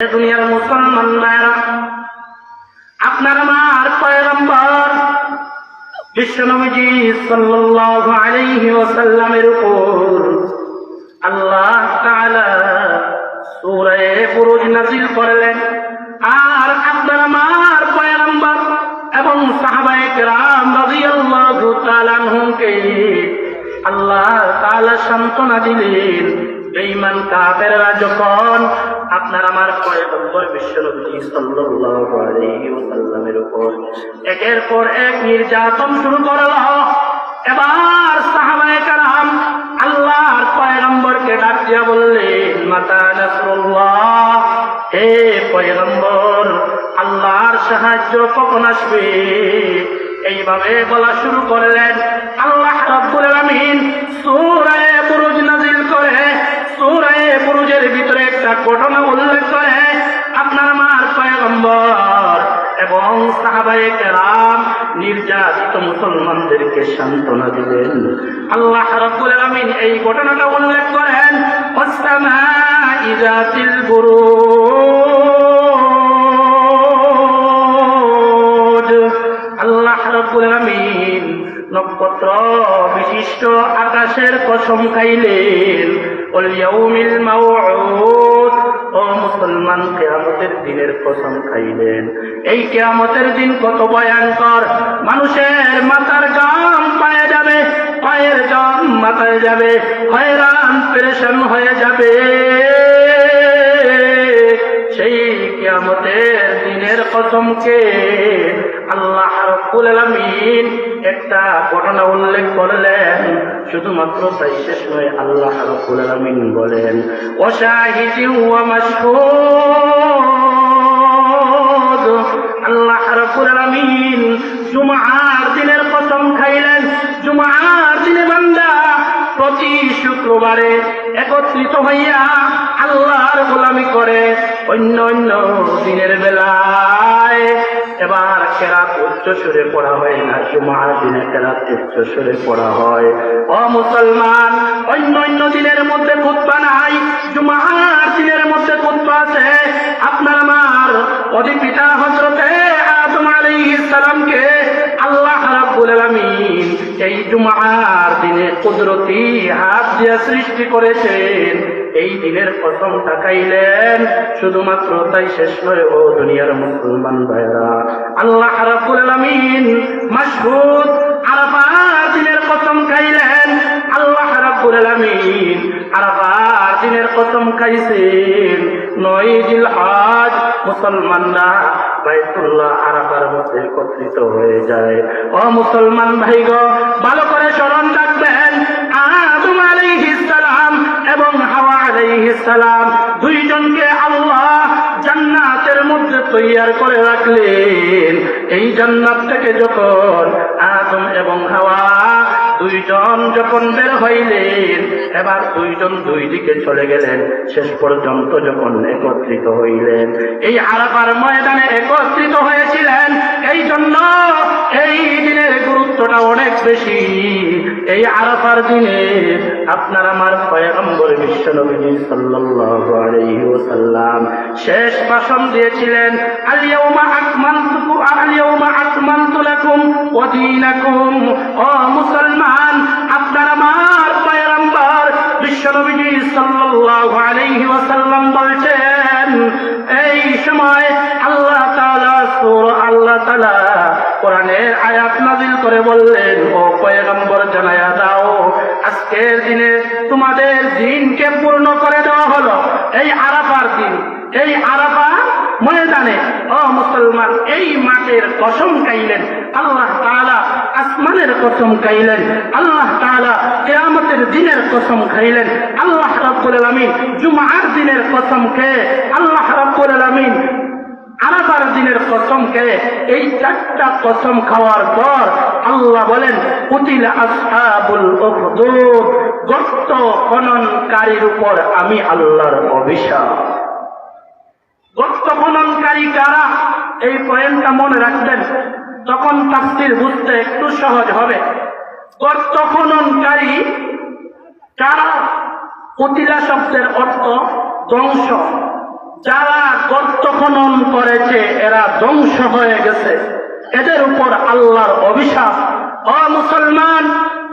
দুনিয়ার মুসলমান ভাইরা আপনার আমার পয়গম্বর, বিশ্বনবীজি সাল্লাল্লাহু আলাইহি ওয়াসাল্লামের উপর আল্লাহ তাআলা সূরা বুরুজ নাযিল করলেন। আর আপনার আমার পয়গম্বর এবং সাহাবায়ে কেরাম রাদিয়াল্লাহু তাআলা আনহুমকে আল্লাহ তাআলা সান্ত্বনা দিলেন। বেঈমান কাফেররা যখন আপনার আমার পয়গম্বর বিশ্বনবী সাল্লাল্লাহু আলাইহি ওয়াসাল্লামের উপর একের পর এক নির্যাতন শুরু এবার সাহাবায়ে কারাম আল্লাহর পয়গম্বরকে মাতা নাসরুল্লাহ, হে পয়গম্বর, আল্লাহর সাহায্য কখন আসবে? এইভাবে বলা শুরু করলেন। আল্লাহ রাব্বুল আলামিন সূরা এবং সাহাবায়ে কেরাম মুসলমানদেরকে সান্ত্বনা দিলেন। আল্লাহ রাব্বুল আলামিন এই ঘটনাটা উল্লেখ করেন যাতিল বুরুজ। আল্লাহ রাব্বুল আলামিন নক্ষত্র বিশিষ্ট আকাশের কসম খাইলেন ওল ইয়াউমিল মাউউদ। ও মুসলমান কিয়ামতের দিনের কসম খাইলেন। এই কিয়ামতের দিন কত ভয়ঙ্কর। মানুষের মাথার গাম পায়ে যাবে, পায়ের গাম মাথায় যাবে, হয়রান, পেরেশান হয়ে যাবে। সেই কিয়ামতের দিনের কসমকে আল্লাহ রব্বুল আলামিন একটা ঘটনা উল্লেখ করলেন। শুধুমাত্র তাই শেষ নয়, আল্লাহ রব্বুল বলেন মাশহুদ। আল্লাহ রব্বুল জুমআর দিনের কসম খাইলেন। জুমআর দিনে বান্দা প্রতি শুক্রবারে একত্রিত হইয়া আল্লাহর গোলামি করে অন্য অন্য দিনের বেলায় এবার কেরাত উচ্চ সুরে পড়া হয় না জুমার দিনে কেরাত উচ্চ সুরে পড়া হয়। অ মুসলমান, অন্য অন্য দিনের মধ্যে খুতবা নাই, জুমার দিনের মধ্যে খুতবা আছে। আপনার আমার অধি পিতা হজরতে আদম আলাইহিস সালামকে আল্লাহ রাব্বুল আলামিন এই জুমার দিনে কুদরতি হাত দিয়ে সৃষ্টি করেছেন। এই দিনের কসম তাকাইলেন, শুধুমাত্র তাই শেষ নয় ও দুনিয়ার মুসলমান ভাইরা আল্লাহ রাব্বুল আলামিন মাশহুদ আরাফার দিনের কসম খাইলেন। আল্লাহ রাব্বুল আলামিন আরাফার দিনের কসম খাইছেন। নয় দিল আজ মুসলমানরা বাইতুল্লাহ আরাফার মধ্যে একত্রিত হয়ে যায়। ও মুসলমান ভাই গো ভালো করে স্মরণ রাখবেন। হাওয়া আলাইহিস সালাম, দুইজনকে আল্লাহ জান্নাতের মধ্যে তৈয়ার করে রাখলেন। এই জান্নাত থেকে যখন আদম এবং হাওয়া দুইজন যখন বের হইলেন, এবার দুইজন দুই দিকে চলে গেলেন। শেষ পর্যন্ত যখন একত্রিত হইলেন। এই আরাফার ময়দানে একত্রিত হয়েছিলেন। এই জন্য এই দিনের গুরুত্বটা অনেক বেশি। এই আরাফার দিনে আপনার আমার পয়গম্বর বিশ্বনবী সাল্লাল্লাহু আলাইহি ওয়াসাল্লাম শেষ ভাষণ দিয়েছিলেন আলিয়াউমা আকমালতু আলিয়াউমা আকমালতু লাকুম ওয়া ও মুসলমান, আপনার আমার পয়গম্বর বিশ্বনবী সাল্লাল্লাহু আলাইহি ওয়াসাল্লাম বলছেন, এই সময় আল্লাহ তাআলা আল্লাহ তাআলা কোরআনের আয়াত নাযিল করে বললেন, ও পয়গম্বর জানায়া দাও, আজকের দিনে তোমাদের দিনকে পূর্ণ করে দেওয়া হলো। এই আরাফার দিন, এই আরাফা ময়দানে, ও মুসলমান, এই মাঠের কসম খাইলেন, আল্লাহ তাআলা আসমানের কসম খাইলেন, আল্লাহ তাআলা কিয়ামতের দিনের কসম খাইলেন, আল্লাহ রাব্বুল আলামিন জুমআর দিনের কসম খেয়ে, আল্লাহ রাব্বুল আলামিন আরাফার দিনের কসমকে এই চারটা কসম খাওয়ার পর আল্লাহ বলেন, উতিল আসহাবুল উখদুদ গর্ত খননকারীর উপর আমি আল্লাহর অভিশাপ। গর্ত খননকারী কারা? এই পয়েন্টটা মনে রাখবেন, তখন তাফসির বুঝতে একটু সহজ হবে। গর্ত খননকারী কারা? উতিলা শব্দের অর্থ ধ্বংস। যারা গর্ত খনন করেছে, এরা ধ্বংস হয়ে গেছে। এদের উপর আল্লাহর অভিশাপ। অ মুসলমান,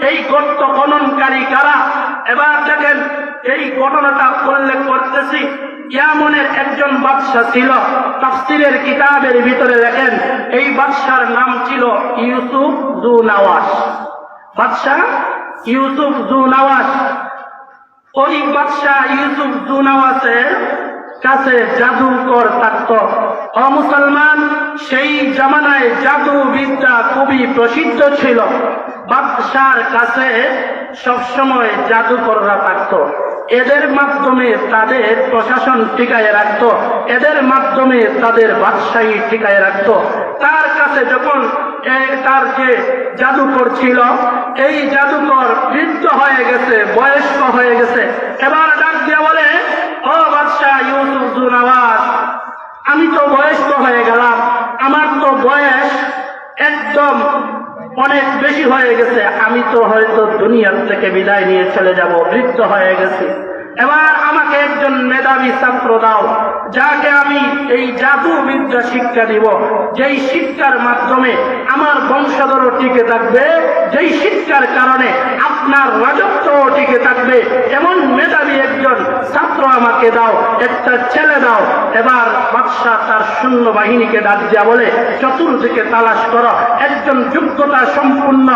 এই গর্ত খননকারী কারা? এবার দেখেন, এই ঘটনাটা উল্লেখ করতেছি। ইয়ামনের একজন বাদশাহ ছিল, তাফসিরের কিতাবের ভিতরে লেখেন এই বাদশার নাম ছিল ইউসুফ জু নওয়াজ বাদশাহ ইউসুফ জু নওয়াজ ওই বাদশাহ ইউসুফ জু নওয়াজের কাছে জাদুকর থাকত। ও মুসলমান সেই জামানায় জাদু বিদ্যা খুবই প্রসিদ্ধ ছিল। বাদশার কাছে সবসময় জাদুকররা থাকত। এদের মাধ্যমে তাদের প্রশাসন টিকায় রাখত। এদের মাধ্যমে তাদের বাদশাহী টিকায় রাখত। তার কাছে যখন তার যে জাদুকর ছিল, এই জাদুকর বৃদ্ধ হয়ে গেছে, বয়স্ক হয়ে গেছে। এবার ডাক দিয়ে বলে ও বাদশাহ ইউসুফ জুনাওয়াজ আমি তো বয়স্ক হয়ে গেলাম। আমার তো বয়স একদম অনেক বেশি হয়ে গেছে। আমি তো হয়তো দুনিয়ার থেকে বিদায় নিয়ে চলে যাব, বৃদ্ধ হয়ে গেছে। এবার আমাকে একজন মেধাবী ছাত্র দাও। যাকে আমি এই জাদু বিদ্যা শিক্ষা দিব, যেই শিক্ষার মাধ্যমে আমার বংশধর টিকে থাকবে, যেই শিক্ষার কারণে আপনার রাজত্ব টিকে থাকবে, এমন মেধাবী একজন ছাত্র আমাকে দাও, একটা ছেলে দাও। এবার বাদশাহ তার শূন্য বাহিনীকে ডাক দিয়া বলে, চতুর্দিকে তালাশ করো, একজন যোগ্যতা সম্পূর্ণ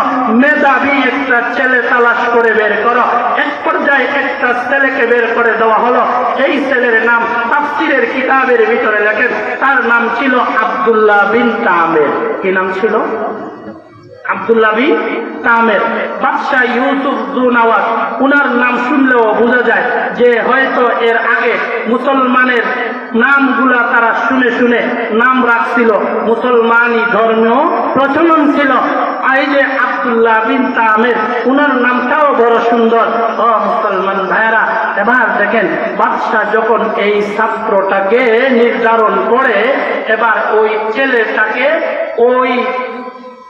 মেধাবী একটা ছেলে তালাশ করে বের করো। এক পর্যায়ে একটা ছেলেকে বের করে দেওয়া হলো। এই ছেলের নাম তাফসিরের কিতাবের ভিতরে লেখেন তার নাম ছিল আব্দুল্লাহ বিন তামের। কি নাম ছিল? আব্দুল্লাহ বিন তামের। বাদশাহ ইউসুফ উনার নাম শুনলেও বোঝা যায় যে হয়তো এর আগে মুসলমানের নামগুলা তারা শুনে শুনে নাম রাখছিল। মুসলমানি ধর্মীয় প্রচলন ছিল। যে আব্দুল্লাহ বিন তামের, উনার নামটাও বড় সুন্দর। ও মুসলমান ভাইরা এবার দেখেন, বাদশাহ যখন এই ছাত্রটাকে নির্ধারণ করে, এবার ওই ছেলেটাকে ওই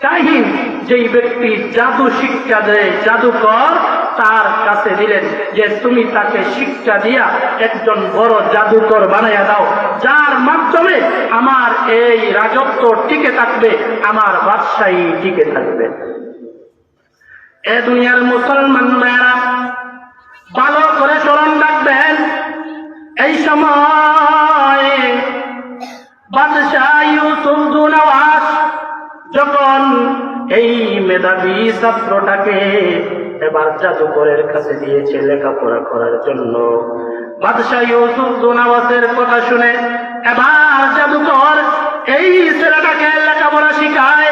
কাহিন যেই ব্যক্তি জাদু শিক্ষা দেয় জাদুকর, তার কাছে দিলেন যে, তুমি তাকে শিক্ষা দিয়া একজন বড় জাদুকর বানাইয়া দাও। যার মাধ্যমে আমার এই রাজত্ব টিকে থাকবে, আমার বাদশাহী টিকে থাকবে। এ দুনিয়ার মুসলমান মেয়েরা ভালো করে স্মরণ রাখবেন, এই সময় যখন এই মেধাবী ছাত্রটাকে এবার জাদুকরের কাছে দিয়েছে লেখাপড়া করার জন্য, বাদশাহ ইউসুফ দুনাওয়াজের কথা শুনে এবার জাদুকর এই ছেলেটাকে লেখাপড়া শিখায়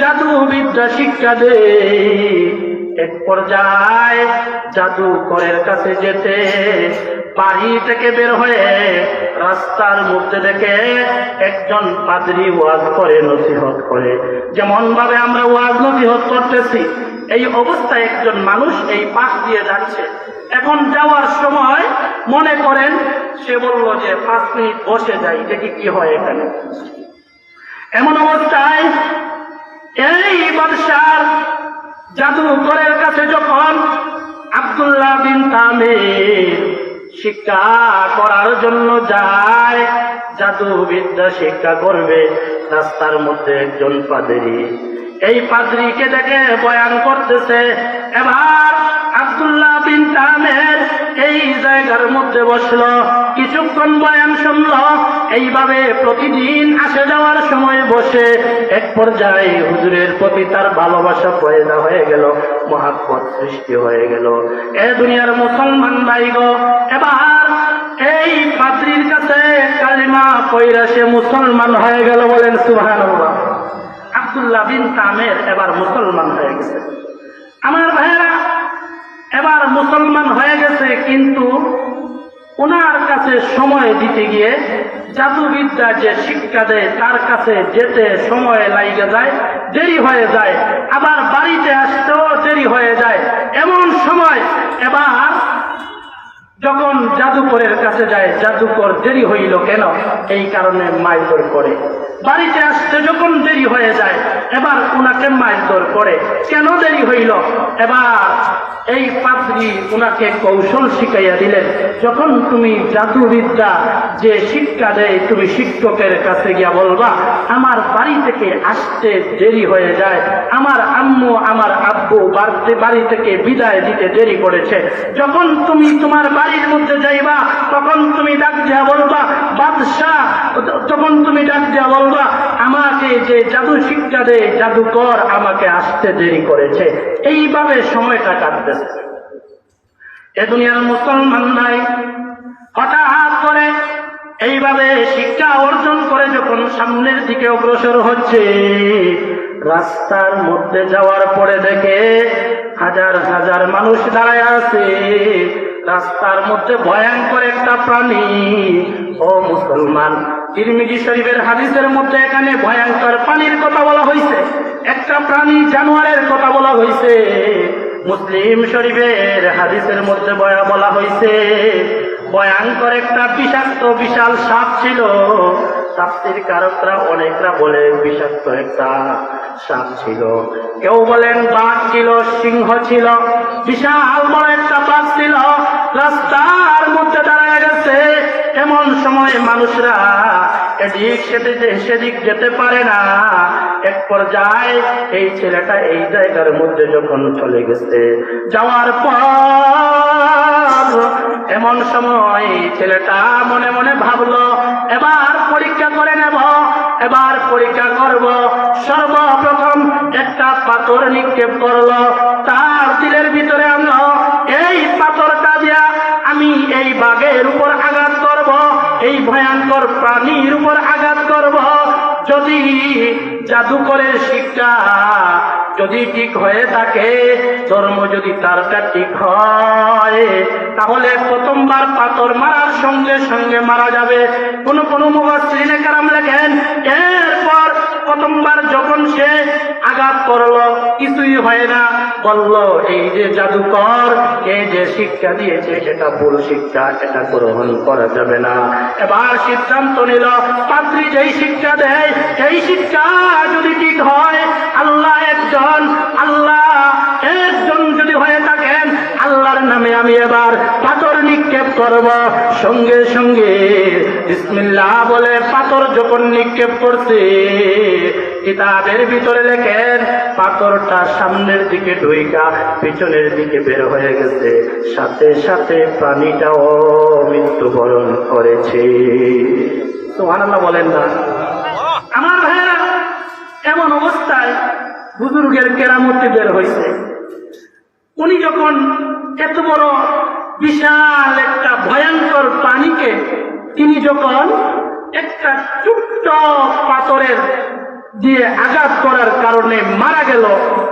জাদু বিদ্যা শিক্ষা দেয়। এক পর্যায়ে জাদুকরের কাছে যেতে বাড়ি থেকে বের হয়ে রাস্তার মধ্যে দেখে একজন পাদ্রি ওয়াজ করে, নসিহত করে। যেমন ভাবে আমরা ওয়াজ নসিহত করতেছি, এই অবস্থায় একজন মানুষ এই পাশ দিয়ে যাচ্ছে। এখন যাওয়ার সময় মনে করেন, সে বলল যে পাঁচ মিনিট বসে যাই, দেখি কি হয় এখানে। এমন অবস্থায় এই বাদশার জাদুকরের কাছে যখন আব্দুল্লাহ বিন তামির শিক্ষা করার জন্য যায় জাদু বিদ্যা শিক্ষা করবে রাস্তার মধ্যে একজন পাদরি। এই পাদ্রিকে দেখে বয়ান করতেছে, এবার আব্দুল্লাহ বিন তামের এই জায়গার মধ্যে বসল। কিছুক্ষণ বয়ান শুনল। এইভাবে প্রতিদিন আসে যাওয়ার সময় বসে এক পর্যায়ে হুজুরের প্রতি তার ভালোবাসা পয়দা হয়ে গেল মহাপত সৃষ্টি হয়ে গেল। এ দুনিয়ার মুসলমান ভাই গো, এবার এই পাত্রীর কাছে কালিমা পয়রা সে মুসলমান হয়ে গেল বলেন সুহান আব্দুল্লাহ বিন তামের এবার মুসলমান হয়ে গেছে। আমার এবার মুসলমান হয়ে গেছে, কিন্তু ওনার কাছে সময় দিতে গিয়ে জাদুবিদ্যা যে শিক্ষা দেয়, তার কাছে যেতে সময় লাগে যায়, দেরি হয়ে যায়। আবার বাড়িতে আসতেও দেরি হয়ে যায়। এমন সময় এবার যখন জাদুকরের কাছে যায়, জাদুকর দেরি হইল কেন? এই কারণে মারধর করে। বাড়িতে আসতে যখন দেরি হয়ে যায়, এবার উনাকে মারধর করে। কেন দেরি হইল? এবার এই পাত্রী উনাকে কৌশল শিখাইয়া দিলেন, যখন তুমি জাদুবিদ্যা যে শিক্ষা দেয়, তুমি শিক্ষকের কাছে গিয়া বলবা, আমার বাড়ি থেকে আসতে দেরি হয়ে যায়, আমার আম্মু, আমার আব্বু বাড়িতে, বাড়ি থেকে বিদায় দিতে দেরি করেছে। যখন তুমি তোমার বাড়ির মধ্যে যাইবা, তখন তুমি ডাক দিয়া বলবা, বাদশাহ, তখন তুমি ডাক দিয়া বলবা আমাকে যে জাদু শিক্ষা দেয়, জাদুকর আমাকে আসতে দেরি করেছে। এইভাবে সময়টা কাটতেছে। এ দুনিয়ার মুসলমান নাই হঠাৎ করে এইভাবে শিক্ষা অর্জন করে যখন সামনের দিকে অগ্রসর হচ্ছে, রাস্তার মধ্যে যাওয়ার পরে দেখে হাজার হাজার মানুষ দাঁড়ায় আছে। রাস্তার মধ্যে ভয়ঙ্কর একটা প্রাণী। ও মুসলমান তিরমিজি শরীফের হাদিসের মধ্যে এখানে ভয়ঙ্কর প্রাণীর কথা বলা হয়েছে একটা প্রাণী জানোয়ারের কথা বলা হয়েছে মুসলিম শরীফের হাদিসের মধ্যে বয়া বলা হয়েছে ভয়ঙ্কর একটা বিষাক্ত বিশাল সাপ ছিল। সাপটির কারকরা অনেকরা বলে বিষাক্ত একটা সাপ ছিল। কেউ বলেন বাঘ ছিল, সিংহ ছিল, বিশাল বড় একটা বাঘ ছিল। রাস্তার মধ্যে দাঁড়ায় গেছে। এমন সময় মানুষরা এদিক সেদিক সেদিক যেতে পারে না। এক পর্যায়ে এই ছেলেটা এই জায়গার মধ্যে যখন চলে গেছে, যাওয়ার পর এমন সময় ছেলেটা মনে মনে ভাবলো, এবার পরীক্ষা করে নেব, এবার পরীক্ষা করব। সর্বপ্রথম একটা পাথর নিক্ষেপ করল। তার দিলের ভিতরে আনলো, এই পাথরটা দিয়া আমি এই বাঘের উপর আঘাত এই ভয়ঙ্কর প্রাণীর উপর আঘাত করব। যদি জাদুকরের শিক্ষা যদি ঠিক হয়ে থাকে, ধর্ম যদি তারটা ঠিক হয়, তাহলে প্রথমবার পাথর মারার সঙ্গে সঙ্গে মারা যাবে। কোন কোন মুবাসিনে কারাম লেখেন, এরপর প্রথমবার যখন সে আঘাত করল, কিছুই হয় না। বলল, এই যে জাদুকর এই যে শিক্ষা দিয়েছে, সেটা ভুল শিক্ষা এটা গ্রহণ করা যাবে না। এবার সিদ্ধান্ত নিল, পাত্রী যেই শিক্ষা দেয়, সেই শিক্ষা যদি ঠিক হয়, আল্লাহ একজন আল্লাহ একজন যদি হয়ে থাকেন, আল্লাহর নামে আমি এবার করব। সঙ্গে সঙ্গে বিসমিল্লাহ বলে পাথর যখন নিক্ষেপ করছে, কিতাবের ভিতরে লেখেন, পাথরটা সামনের দিকে ঢুইকা পিছনের দিকে বের হয়ে গেছে। সাথে সাথে প্রাণীটাও মৃত্যুবরণ করেছে। সুবহানাল্লাহ বলেন না। আমার ভাইয়েরা, এমন অবস্থায় বুজুর্গের কেরামতি বের হয়েছে উনি যখন এত বড় বিশাল একটা ভয়ঙ্কর প্রাণীকে তিনি যখন একটা ছোট্ট পাথরের দিয়ে আঘাত করার কারণে মারা গেল,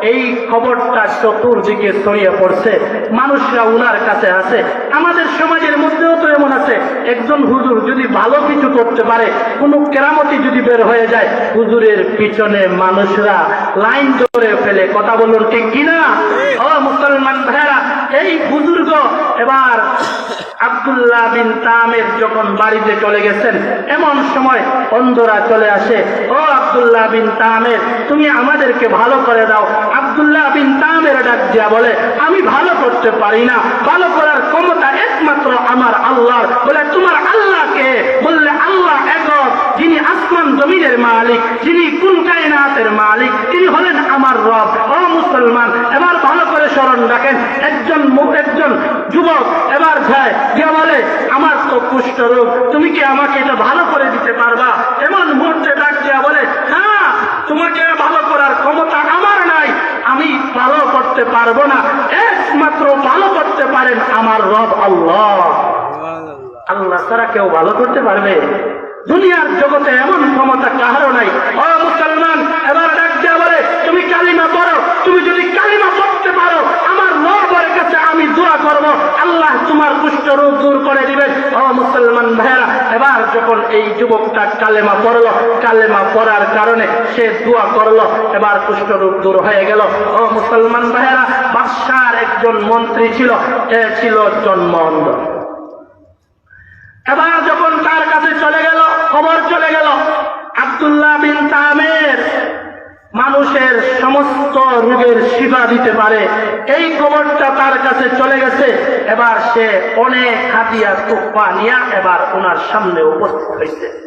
এই খবরটা চতুর্দিকে ছড়িয়ে পড়ছে। মানুষরা উনার কাছে আছে। আমাদের সমাজের মধ্যেও তো এমন আছে। একজন হুজুর যদি ভালো কিছু করতে পারে, কোনো কেরামতি যদি বের হয়ে যায়, হুজুরের পিছনে মানুষরা লাইন ধরে ফেলে। কথা বলুন ঠিক কিনা? ও মুসলমান ভাইরা এই বুজুর্গ, এবার আব্দুল্লাহ বিন তামের যখন বাড়িতে চলে গেছেন, এমন সময় অন্ধরা চলে আসে, ও আব্দুল্লাহ বিন তামের, তুমি আমাদেরকে ভালো করে দাও। আব্দুল্লাহ বিন তামের ডাক দিয়া বলে, আমি ভালো করতে পারি না, ভালো করার ক্ষমতা একমাত্র আমার আল্লাহর। বলে, তোমার আল্লাহকে বললে আল্লাহ জমিনের মালিক যিনি কোন কায়নাতের মালিক তিনি হলেন আমার রব। ও মুসলমান এবার ভালো করে স্মরণ রাখেন একজন একজন যুবক এবার যায় যে বলে আমার তো কুষ্ঠ রোগ তুমি কি আমাকে এটা ভালো করে দিতে পারবা? এমন মুহূর্তে ডাক দিয়া বলে হ্যাঁ তোমাকে ভালো করার ক্ষমতা আমার নাই আমি ভালো করতে পারব না। একমাত্র ভালো করতে পারেন আমার রব আল্লাহ। আল্লাহ ছাড়া কেউ ভালো করতে পারবে? দুনিয়ার জগতে এমন ক্ষমতা কাহারও নাই। ও মুসলমান, এবার ডাক দেওয়া বলে, তুমি কালিমা পড়ো, তুমি যদি কালিমা পড়তে পারো, আমার রবের কাছে আমি দোয়া করব। আল্লাহ তোমার কুষ্ঠ রোগ দূর করে দিবেন। ও মুসলমান ভাইয়েরা, এবার যখন এই যুবকটা কালেমা পড়ল, কালেমা পড়ার কারণে সে দোয়া করল, এবার কুষ্ঠ রোগ দূর হয়ে গেল। ও মুসলমান ভাইয়েরা, বাদশার একজন মন্ত্রী ছিল, এ ছিল জন্ম অন্ধ এবার যখন তার কাছে চলে গেল খবর চলে গেল। আবদুল্লাহ বিন তামের মানুষের সমস্ত রোগের শিফা দিতে পারে। এই খবরটা তার কাছে চলে গেছে। এবার সে অনেক হাতিয়া তুফা নিয়ে এবার ওনার সামনে উপস্থিত হয়েছে।